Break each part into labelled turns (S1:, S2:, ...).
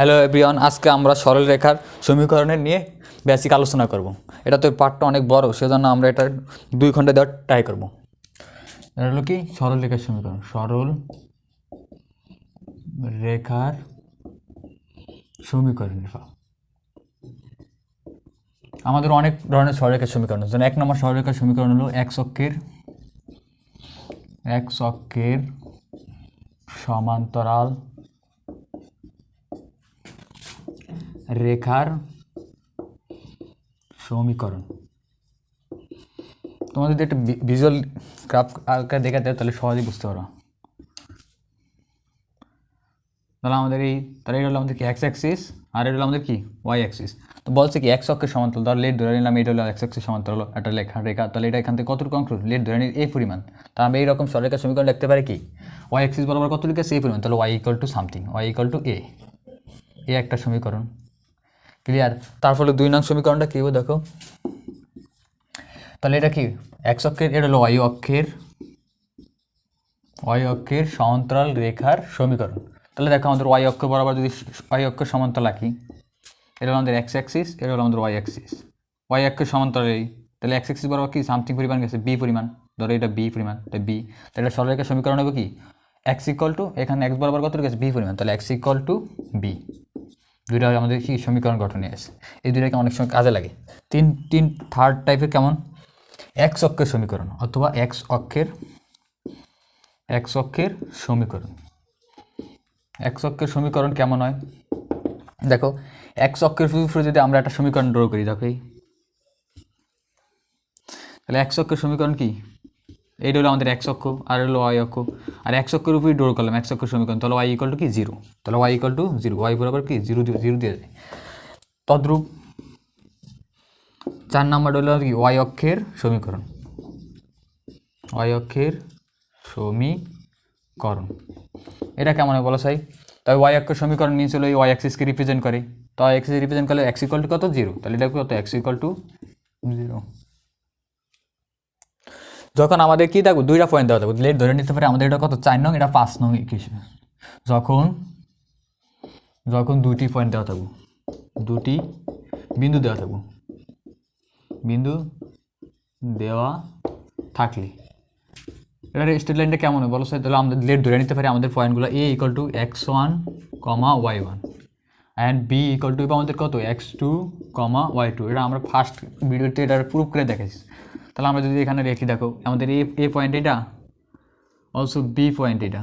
S1: Hello everyone আজকে আমরা সরল রেখার সমীকরণের নিয়ে বেসিক আলোচনা করব। এটা তো পার্টটা অনেক বড়, সেজন্য আমরা এটা দুই খণ্ডে দেওয়ার ট্রাই করব। এটা হলো কি? সরল রেখার সমীকরণ। সরল রেখার সমীকরণ আমাদের অনেক ধরনের সরলরেখার সমীকরণ যেমন এক নম্বর সরলরেখার সমীকরণ হলো এক অক্ষের এক অক্ষের সমান্তরাল রেখার সমীকরণ। তোমাদের যদি একটা ভিজুয়াল গ্রাফ আকারে হয় তাহলে সহজেই বুঝতে পারো। তাহলে আমাদের এই তাহলে এটা হলো আমাদের কি এক্স অ্যাক্সিস আর এটা হলো আমাদের কি ওয়াই অ্যাক্সিস তো বলছে কি এক্স অক্ষের সমান্তরাল ধর লেট ধরে নিলাম, এটা হলো এক্স অক্ষের সমান্তরাল, একটা লেখা, রেখা। তাহলে এটা এখান থেকে কতটুকু অংশ? লেট ধরে নিই এই পরিমাণ। তা আমি এইরকম সরলরেখার সমীকরণ লিখতে পারি কি? ওয়াই অ্যাক্সিস বরাবর কত লিখেছে? পরিমাণ। তাহলে Y equal to something Y equal to A A একটা সমীকরণ। ক্লিয়ার তার ফলে দুই নং সমীকরণটা কী হবে দেখো? তাহলে এটা কি? এক্স অক্ষের, এটা হলো ওয়াই অক্ষের ওয়াই অক্ষের সমান্তরাল রেখার সমীকরণ। তাহলে দেখো আমাদের ওয়াই অক্ষ বরাবর যদি ওয়াই অক্ষের সমান্তরাল আঁকি এটা হলো আমাদের এক্স অ্যাক্সিস এটা হলো আমাদের ওয়াই অ্যাক্সিস ওয়াই অক্ষের সমান্তরাল এই, তাহলে এক্স অ্যাক্সিস বরাবর কি? সামথিং পরিমাণ গেছে বি পরিমাণ। ধরো এটা বি পরিমাণ, এটা বি তাহলে সরলরেখার সমীকরণ হবে কি? এক্স ইকুয়াল টু এখানে এক্স বরাবর কত গেছে? বি পরিমাণ। তাহলে এক্স ইকুয়াল টু বি দুইটা আমাদের কি সমীকরণ গঠনে আছে এই দুইটাকে অনেক সময় কাজে লাগে। তিন তিন থার্ড টাইপের কেমন? এক্স অক্ষের সমীকরণ অথবা এক্স অক্ষের এক্স অক্ষের সমীকরণ। এক্স অক্ষের সমীকরণ কেমন হয়? দেখো এক্স অক্ষের উপরে যদি আমরা একটা সমীকরণ ড্র করি, দেখো তাহলে এক্স অক্ষের সমীকরণ কি? এইটা হলো আমাদের এক অক্ষ, আর হলো ওয়াই অক্ষ। আর এক অক্ষের উপরেই ডোর করলাম এক অক্ষের সমীকরণ। তাহলে ওয়াই ইকুয়াল টু কি? জিরো তাহলে Y equal to zero Y বরাবর কি? জিরো জিরো দিয়ে যায়। তদ্রূপ চার নাম্বার হলো কি? ওয়াই অক্ষের সমীকরণ। ওয়াই অক্ষের সমীকরণ। এটা কেমন হয় বলো সাই? তবে ওয়াই অক্ষের সমীকরণ নিয়ে চলো এই ওয়াই অ্যাক্সিসকে রিপ্রেজেন্ট করে। তো অ্যাক্সিস রিপ্রেজেন্ট করলে এক্স ইকুয়াল টু কত? জিরো তাহলে এটা কত? এক্স ইকুয়াল টু জিরো যখন আমাদের কি থাকব দুইটা পয়েন্ট দেওয়া থাকবে লেট ধরে নিতে পারে, আমাদের এটা কত? চার নং, এটা পাঁচ নং কিছু যখন যখন দুটি পয়েন্ট দেওয়া থাকব, দুটি বিন্দু দেওয়া থাকব, বিন্দু দেওয়া থাকলে। এটার স্টেট লাইনটা কেমন হয় বলো স্যার তাহলে আমাদের লেট ধরে নিতে পারি, আমাদের পয়েন্টগুলো A equal to X one comma Y one and B equal to আমাদের কত? X two comma Y two এটা আমরা ফার্স্ট ভিডিওতে এটা প্রুভ করে দেখাইছি। তাহলে আমরা যদি এখানে রেখে দেখো, আমাদের এ এ পয়েন্ট এটা অলসো বি পয়েন্ট এটা,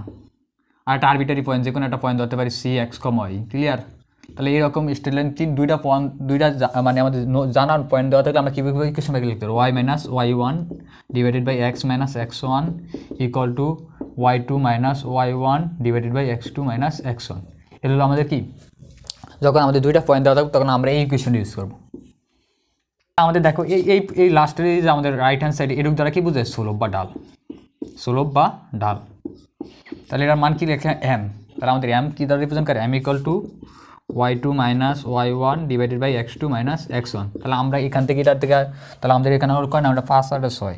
S1: আর একটা আরবিটারি পয়েন্ট যে কোনো একটা পয়েন্ট ধরতে পারি C X comma Y clear তাহলে এরকম স্টেট লাইন তিন, দুইটা পয়েন্ট দুইটা মানে আমাদের জানার পয়েন্ট দেওয়া থাকলে আমরা কীভাবে ইকুয়েশন ব্যাকে লিখতে পারব Y minus Y one divided by X minus X one equal to Y two minus Y one divided by X two minus X one এটা হলো আমাদের কি? যখন আমাদের দুইটা পয়েন্ট দেওয়া থাকবে, তখন আমরা এই ইকুয়েশন ইউজ করব। আমাদের দেখো, এই এই এই লাস্টের এই যে আমাদের রাইট হ্যান্ড সাইডে এরূপ দ্বারা কি বোঝায়? সোলভ বা ডাল। সোলভ বা ডাল। তাহলে এটার মান কি লেখা? এম তাহলে আমাদের এম কি দ্বারা রিপ্রেজেন্ট করে? M equal to Y two minus Y one divided by X two minus X one তাহলে আমরা এখান থেকে এটার থেকে, তাহলে আমাদের এখানে হলো কয় না? আমরা পাঁচ আর ছয়।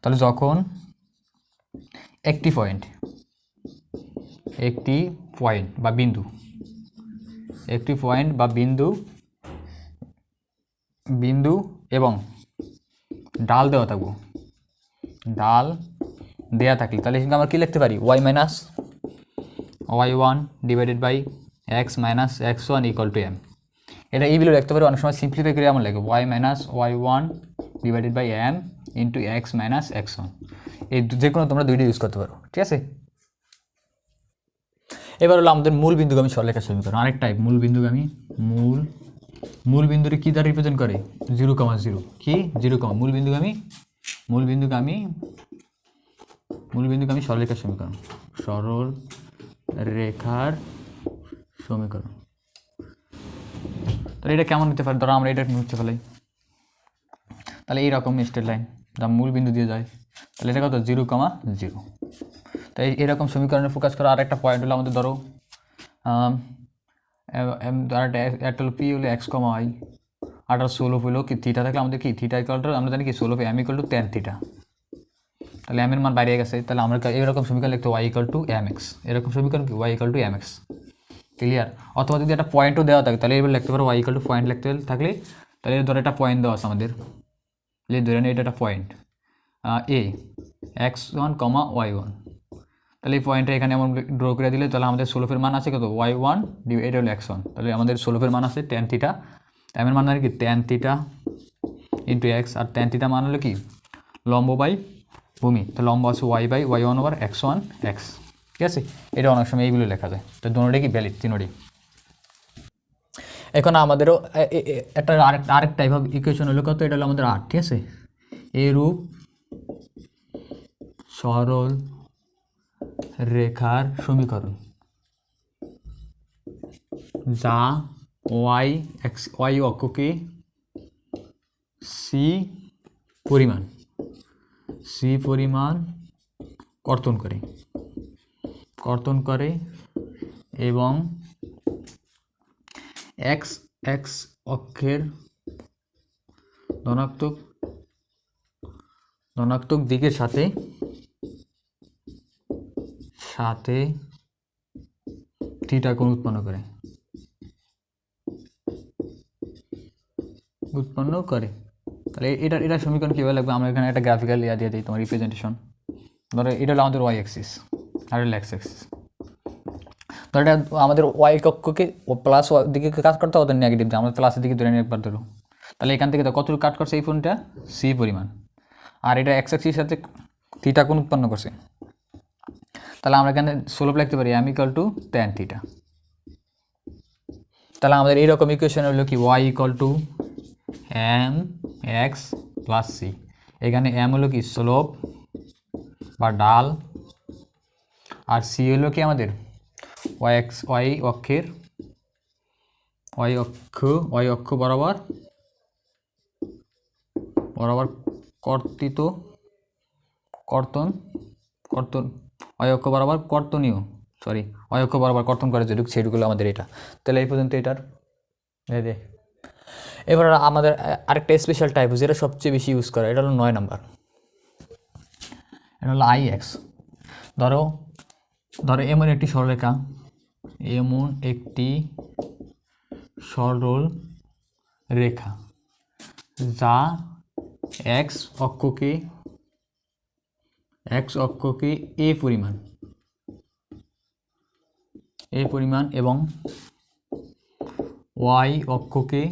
S1: তাহলে যখন একটি পয়েন্ট একটি পয়েন্ট বা বিন্দু, একটি পয়েন্ট বা বিন্দু বিন্দু এবং ডাল দেওয়া থাকব। ডাল দেওয়া থাকলে, তাহলে এখানে আমরা কী লিখতে পারি? Y minus Y one divided by X minus X one equal to M এটা এই বিলো লিখতে পারি, অনেক সময় সিম্পলিফাই করে এমন লাগে Y minus Y one divided by M into X minus X one এই যে কোনো তোমরা দুইটা ইউজ করতে পারো, ঠিক আছে? এবার হলো আমাদের মূল বিন্দুগামী সরলেখা সমীকরণ আরেক টাইপ মূল বিন্দুগামী, মূল মূল বিন্দুটি কী দ্বারা রিপ্রেজেন্ট করে? জিরো কমা জিরো কি? জিরো কমা মূল আমি মূল বিন্দুগামী মূল বিন্দুকে আমি সরলরেখার সমীকরণ। সরল রেখার সমীকরণ। তাহলে এটা কেমন হতে পারে? ধরো আমরা এটা মুছতে ফেলাই। তাহলে এইরকম স্টেট লাইন যা মূল বিন্দু দিয়ে যায়। তাহলে এটা কত? জিরো কমা জিরো তাই এরকম সমীকরণে ফোকাস করা আর একটা পয়েন্ট হলো আমাদের ধরো আম, এম আর একটা হলো পি হলো এক্স কমা ওয়াই আর ষোলো হলো কি থিটা থাকলে আমাদের কি থিটা ইকুয়াল আমরা জানি কি ষোলো M equal to tan theta তাহলে এম এর মান বাইরে গেছে, তাহলে আমরা এরকম সমীকরণ লিখতে Y equal to M X এরকম সমীকরণ কি? Y equal to M X clear অথবা যদি একটা পয়েন্টও দেওয়া থাকে, তাহলে এবার লিখতে পারো ওয়াই ইকাল টু পয়েন্ট লিখতে থাকলে, তাহলে ধরে একটা পয়েন্ট দেওয়া আছে আমাদের। ধরে নিই এটা একটা point A X one comma Y one তাহলে এই পয়েন্টটা এখানে এমন ড্র করে দিলে তাহলে আমাদের সোলফের মান আছে কত? ওয়াই ওয়ান ডি এটা হলো ওয়ান তাহলে আমাদের সোলফের মান আছে টেন থিটা এমের মান মানে কি? টেন থিটা ইন্টু এক্স আর টেন থিটা মান হলো কি? লম্ব বাই ভূমি। তো লম্ব আছে Y by Y one over X one X ঠিক আছে? এটা অনেক সময় এইগুলো লেখা যায়। তো দুটোটাই কি ভ্যালিড তিনোটাই এখন আমাদেরও একটা আরেক আরেক টাইপ অফ ইকুয়েশন হলো কত? এটা হলো আমাদের আট ঠিক আছে? এরূপ সরল রেখার সমীকরণ। যা ওয়াই এক্স, ওয়াই অক্ষকে সি পরিমাণ সি পরিমাণ কর্তন করে। কর্তন করে এবং এক্স এক্স অক্ষের ধনাত্মক ধনাত্মক দিকের সাথে সাথে থিটা কোণ উৎপন্ন করে। উৎপন্ন করে। তাহলে এটা এটা সমীকরণ কীভাবে লাগবে? আমরা এখানে একটা গ্রাফিক্যাল ইয়া দিয়ে দিই, তোমার রিপ্রেজেন্টেশন ধরো, এটা হলো আমাদের ওয়াই অ্যাক্সিস আর হলো এক্স অ্যাক্সিস ধরো, এটা আমাদের ওয়াই কক্ষকে প্লাস ওয়াই দিকে কাজ করতে হবে নেগেটিভ দিয়ে। আমাদের প্লাসের দিকে ধরে নিয়ে একবার ধরো। তাহলে এখান থেকে তো কতটুকু কাট করছে এই ফোনটা সি পরিমাণ। আর এটা এক্স অ্যাক্সিসের সাথে থিটা কোণ উৎপন্ন করছে। তাহলে আমরা এখানে সোলভ লিখতে পারি M equal to tan theta তাহলে আমাদের এইরকম ইকুয়েশন হলো কি? Y equal to M X plus C এখানে এম হলো কি? স্লোপ বা ডাল। আর সি হলো কি আমাদের? ওয়াই এক্স ওয়াই অক্ষের ওয়াই অক্ষ ওয়াই অক্ষ বরাবর বরাবর কর্তিত কর্তন কর্তন। অয়ক্ষ বরাবর কর্তনীয় সরি অয়ক্ষ বরাবর কর্তন করে যেটুকু সেটুকু হলো আমাদের এটা। তাহলে এই পর্যন্ত এটার দে এবার আমাদের আরেকটা স্পেশাল টাইপ হচ্ছে যেটা সবচেয়ে বেশি ইউজ করা, এটা হলো নয় নাম্বার। এটা হলো আই এক্স ধরো ধরো এমন একটি সরলরেখা, এমন একটি সরল রেখা যা এক্স অক্ষকে এক্স অক্ষকে এ পরিমাণ এ পরিমাণ এবং ওয়াই অক্ষকে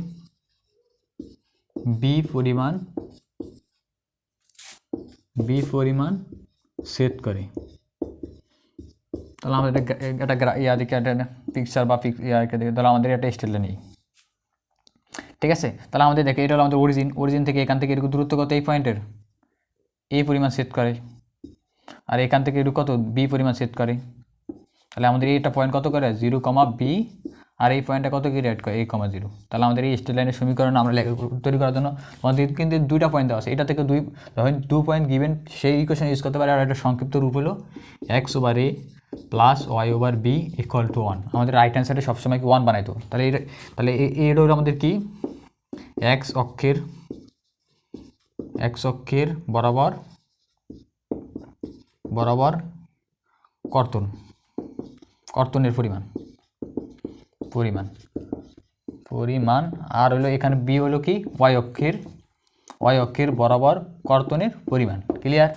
S1: বি পরিমাণ বি পরিমাণ সেট করে। তাহলে আমাদের একটা ইয়া দিকে একটা পিকচার বা পিক ইয়াকে দিকে তাহলে আমাদের একটা স্টেলে নেই ঠিক আছে? তাহলে আমাদের দেখে, এটা হলো আমাদের অরিজিন অরিজিন থেকে এখান থেকে এরকম দূরত্ব কত? এই পয়েন্টের এ পরিমাণ সেট করে। আর এখান থেকে এটুকু কত? বি পরিমাণ সেট করে। তাহলে আমাদের এইটা পয়েন্ট কত করে? জিরো কমা বি আর এই পয়েন্টটা কত কি রেড করে? এই কমা জিরো তাহলে আমাদের এই স্টেট লাইনের সমীকরণ আমরা লেখা- তৈরি করার জন্য আমাদের কিন্তু দুইটা পয়েন্ট দেওয়া আছে। এটা থেকে দুই যখন দু পয়েন্ট গিভেন সেই ইকুয়েশন ইউজ করতে পারে। আর একটা সংক্ষিপ্ত রূপ হলো x over a plus y over b equal to one আমাদের রাইট হ্যান্ড সাইডে সবসময় কি ওয়ান বানাইতো? তাহলে এটা তাহলে এটা হলো আমাদের কি? এক্স অক্ষের এক্স অক্ষের বরাবর বরাবর কর্তন। কর্তনের পরিমাণ। পরিমাণ। পরিমাণ আর হলো এখানে বি হলো কি? ওয়াই অক্ষের ওয়াই অক্ষের বরাবর কর্তনের পরিমাণ। ক্লিয়ার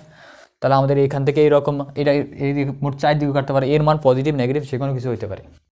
S1: তাহলে আমাদের এখান থেকে এইরকম, এটা এই মোট চারদিকে কাটতে পারে। এর মান পজিটিভ নেগেটিভ সে কোনো কিছু হইতে পারে।